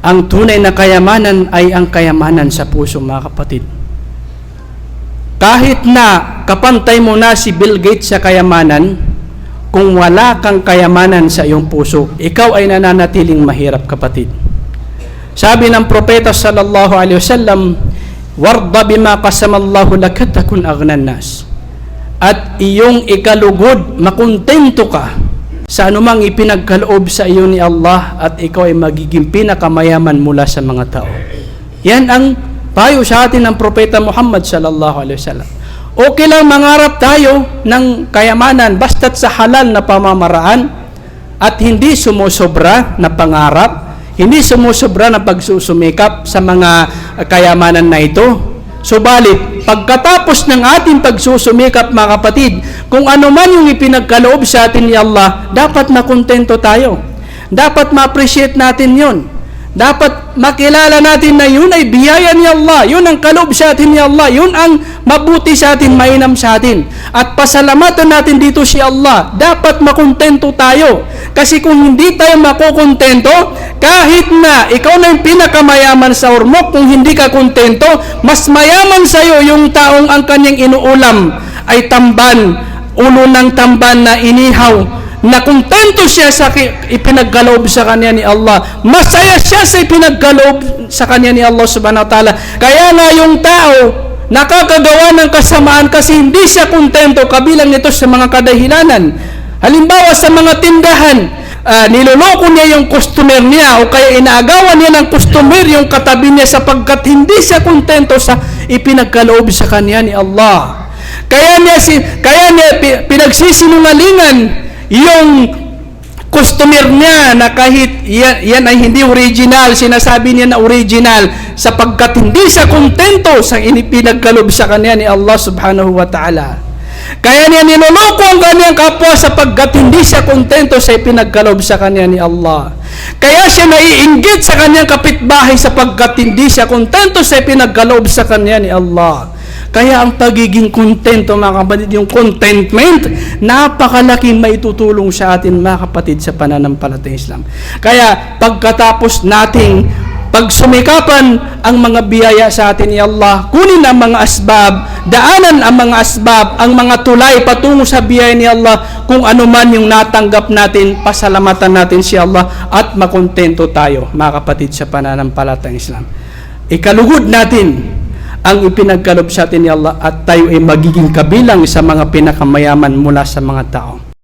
Ang tunay na kayamanan ay ang kayamanan sa puso, mga kapatid. Kahit na kapantay mo na si Bill Gates sa kayamanan, kung wala kang kayamanan sa iyong puso, ikaw ay nananatiling mahirap, kapatid. Sabi ng propeta sallallahu alaihi wasallam, "Warda bima qasamallahu laka takun aghnan nas." At iyong ikalugod, makontento ka sa anumang ipinagkaloob sa iyo ni Allah at ikaw ay magiging pinakamayaman mula sa mga tao. Yan ang payo sa atin ng propeta Muhammad sallallahu alaihi wasallam. Okay lang mangarap tayo ng kayamanan basta't sa halal na pamamaraan at hindi sumusobra na pangarap, hindi sumusobra na pagsusumikap sa mga kayamanan na ito. Subalit, pagkatapos ng ating pagsusumikap mga kapatid, kung ano man yung ipinagkaloob sa atin ni Allah, dapat makontento tayo. Dapat ma-appreciate natin yon. Dapat makilala natin na yun ay biyaya ni Allah. Yun ang kaloob sa atin ni Allah. Yun ang mabuti sa atin, mainam sa atin. At pasalamatan natin dito si Allah. Dapat makontento tayo. Kasi kung hindi tayo makukontento, kahit na ikaw na yung pinakamayaman sa urmok, kung hindi ka kontento, mas mayaman sa iyo yung taong ang kanyang inuulam ay tamban, ulo ng tamban na inihaw na kontento siya sa ipinagkaloob sa kanya ni Allah. Masaya siya sa ipinagkaloob sa kanya ni Allah subhanahu wa ta'ala. Kaya nga yung tao, nakakagawa ng kasamaan kasi hindi siya kontento kabilang nito sa mga kadahilanan. Halimbawa sa mga tindahan, ah, niloloko niya yung customer niya o kaya inaagawan niya ng customer yung katabi niya sapagkat hindi siya kontento sa ipinagkaloob sa kanya ni Allah. Kaya niya si kaya niya pi- pinagsisinungalingan yung customer niya na kahit yan, yan ay hindi original, sinasabi niya na original sapagkat hindi siya kontento sa inipinagkalob sa kanya ni Allah subhanahu wa ta'ala. Kaya niya niloloko ang kanyang kapwa sapagkat hindi siya kontento sa ipinagkalob sa kanya ni Allah. Kaya siya naiinggit sa kanyang kapitbahay sapagkat hindi siya kontento sa ipinagkalob sa kanya ni Allah. Kaya ang pagiging kontento mga kapatid, yung contentment, napakalaking maitutulong sa atin mga kapatid sa pananampalatayang Islam. Kaya pagkatapos nating pagsumikapan ang mga biyaya sa atin ni Allah, kunin ang mga asbab, daanan ang mga asbab, ang mga tulay patungo sa biyaya ni Allah, kung ano man yung natanggap natin, pasalamatan natin si Allah at makontento tayo mga kapatid sa pananampalatayang Islam. Ikalugod natin ang ipinagkalob sa atin ni Allah at tayo ay magiging kabilang sa mga pinakamayaman mula sa mga tao.